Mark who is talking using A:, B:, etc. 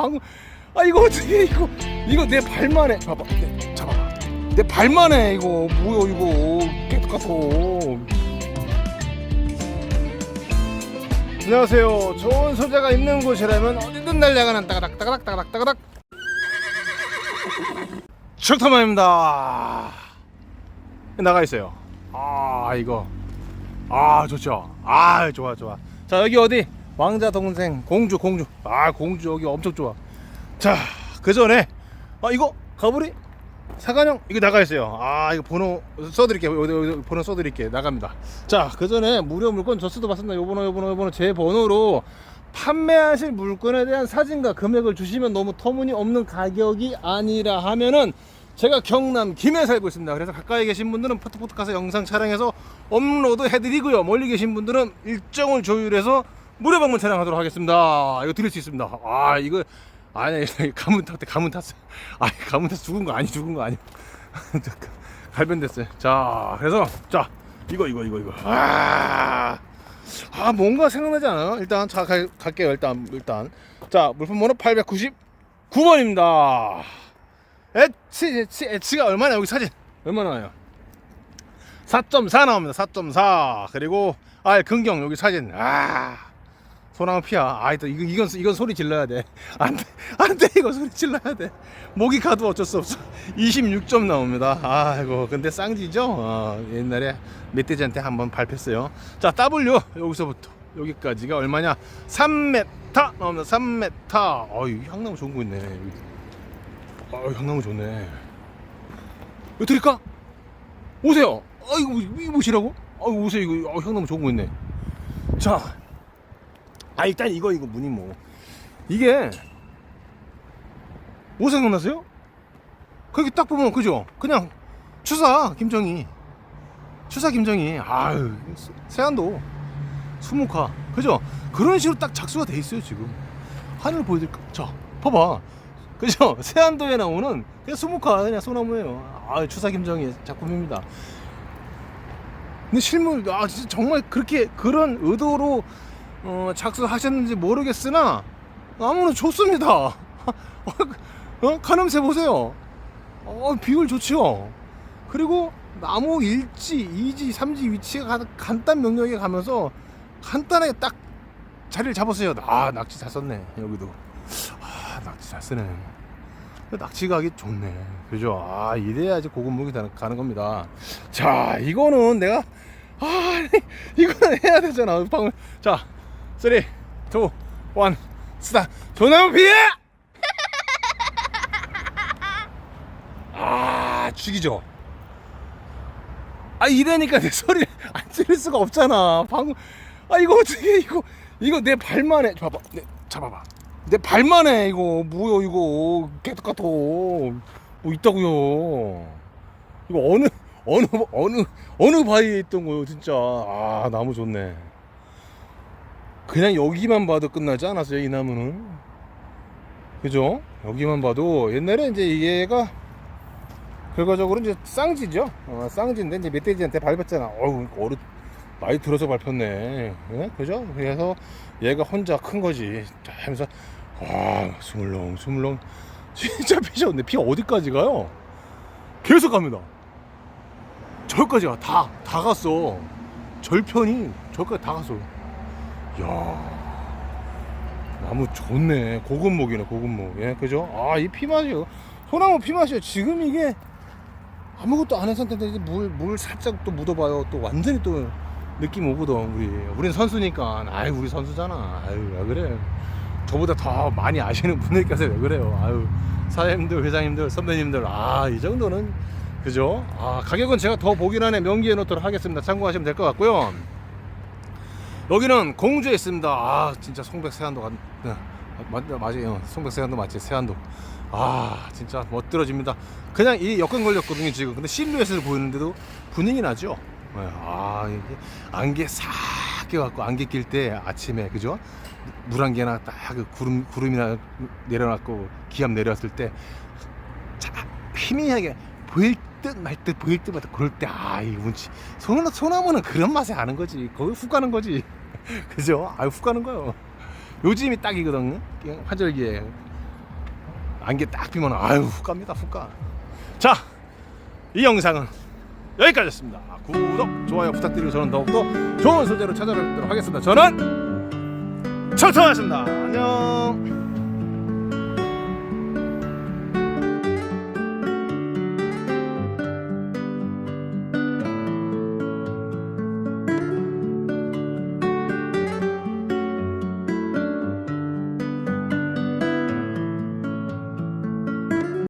A: 방금 아 이거 어떻게 이거 이거 내 발만 해. 봐봐 내, 잡아봐 내 발만 해 이거. 뭐야 이거. 깨끗하고. 안녕하세요. 좋은 소재가 있는 곳이라면 어디든 날려가는 따가닥 따가닥 따가닥 따가닥. 척터만입니다. 나가 있어요. 아 이거. 아 좋죠. 아 좋아 좋아. 자 여기 어디 왕자 동생 공주 공주. 아 공주 여기 엄청 좋아. 자 그 전에 아 이거 가브리? 사관형? 이거 나가 있어요. 아 이거 번호 써드릴게요 여기, 여기 번호 써드릴게요 나갑니다. 자 그 전에 무료 물건 저수도 봤습니다 요 번호 요 번호 요 번호. 제 번호로 판매하실 물건에 대한 사진과 금액을 주시면 너무 터무니없는 가격이 아니라 하면은 제가 경남 김해 살고 있습니다. 그래서 가까이 계신 분들은 포토포토 가서 영상 촬영해서 업로드 해드리고요. 멀리 계신 분들은 일정을 조율해서 무료 방문 촬영하도록 하겠습니다. 이거 드릴 수 있습니다. 아 이거 아니 가문 탔대 가문 탔어요. 아 가문 타서 죽은 거 아니 죽은 거 아니. 갈변됐어요. 자 그래서 자 이거 이거 이거 이거 아, 아 뭔가 생각나지 않아요? 일단 자 갈, 갈게요. 일단 일단 자 물품 번호 899번입니다. 엣치 엣치 엣치가 얼마나 여기 사진 얼마나 나요? 4.4 나옵니다. 4.4 그리고 아 긍경 여기 사진 아 소나무 피야. 아또 이거 이건 이건 소리 질러야 돼. 안 돼 안 돼. 이거 소리 질러야 돼. 목이 가도 어쩔 수 없어. 26점 나옵니다. 아이고 근데 쌍지죠? 어, 옛날에 멧돼지한테 한번 밟혔어요. 자 W 여기서부터. 여기까지가 얼마냐? 3m 나옵니다. 3m 어이 향나무 좋은 거 있네. 여기. 아 향나무 좋네. 이거 드릴까? 오세요. 아 이거 이거 보시라고? 아 오세요. 이거 아, 향나무 좋은 거 있네. 자 아 일단 이거 이거 무늬 뭐 이게 뭐 생각나세요? 거기 딱 보면 그죠? 그냥 추사 김정희 추사 김정희 아유 세안도 수묵화 그죠? 그런 식으로 딱 작수가 돼 있어요 지금 하늘 보여드릴까? 자 봐봐 그죠? 세안도에 나오는 그냥 수묵화 그냥 소나무예요 아 추사 김정희 작품입니다 근데 실물 아 진짜 정말 그렇게 그런 의도로 어, 작성하셨는지 모르겠으나 나무는 좋습니다. 어, 가늠새 보세요. 어, 비율 좋죠. 그리고 나무 1지, 2지, 3지 위치가 간- 간단 명령에 가면서 간단하게 딱 자리를 잡았어요. 아 낙지 잘 썼네 여기도. 아 낙지 잘 쓰네. 낙지각이 좋네. 그죠? 아 이래야지 고급무기 가는 겁니다. 자 이거는 내가 아 이거는 해야 되잖아. 방금 자 3, 2, 1, 스타. 조나무 피해! 아, 죽이죠. 아, 이러니까 내 소리 안 지를 수가 없잖아. 방금, 아, 이거 어떻게, 이거, 이거 내 발만 해. 봐봐. 내, 잡아봐. 내 발만 해, 이거. 뭐야, 이거. 깨끗같아. 뭐 있다고요 이거 어느, 어느, 어느, 어느 바위에 있던 거요, 진짜. 아, 나무 좋네. 그냥 여기만 봐도 끝나지 않았어요 이 나무는. 그죠? 여기만 봐도 옛날에 이제 얘가 결과적으로 이제 쌍지죠? 어, 쌍지인데 이제 멧돼지한테 밟았잖아. 어우 어르 많이 들어서 밟혔네. 예? 그죠? 그래서 얘가 혼자 큰 거지. 자, 하면서 와 스물렁 스물렁 진짜 피가 없네 피 어디까지 가요? 계속 갑니다. 저기까지 가다 다 갔어. 절편이 저기까지 다 갔어 야. 나무 좋네. 고급목이네 고급목. 예 그죠? 아이 피맛이요. 소나무 피맛이요. 지금 이게 아무것도 안 한 상태인데 물, 물 살짝 또 묻어봐요. 또 완전히 또 느낌 오거든 우리. 우린 선수니까. 아유 우리 선수잖아. 아유 왜 그래? 저보다 더 많이 아시는 분들께서 왜 그래요? 아유 사장님들 회장님들 선배님들. 아 이 정도는. 그죠? 아 가격은 제가 더 보긴 하네. 명기해 놓도록 하겠습니다. 참고하시면 될 것 같고요 여기는 공주에 있습니다. 아 진짜 송백 세안도 간, 네, 맞, 맞아요. 송백 세안도 맞지 세안도. 아 진짜 멋들어집니다. 그냥 이 여권 걸렸거든요 지금. 근데 실루엣을 보이는데도 분위기 나죠. 네, 아 이게 안개 싹 껴갖고 안개 낄 때 아침에 그죠? 물한 개나 딱 그 구름 구름이나 내려놨고 기압 내려왔을 때 자, 희미하게 보일 듯 말 듯 보일 때마다 그럴 때 아이 운치 소나 소나무는 그런 맛에 아는 거지 거기 훅 가는 거지 그죠 아유 훅 가는 거요 요즘이 딱이거든 그냥 화절기에 안개 딱 비면 아유 훅 갑니다 훅 가. 자, 이 영상은 여기까지였습니다. 구독, 좋아요 부탁드리고 저는 더욱더 좋은 소재로 찾아뵙도록 하겠습니다. 저는 청청하였습니다. 안녕.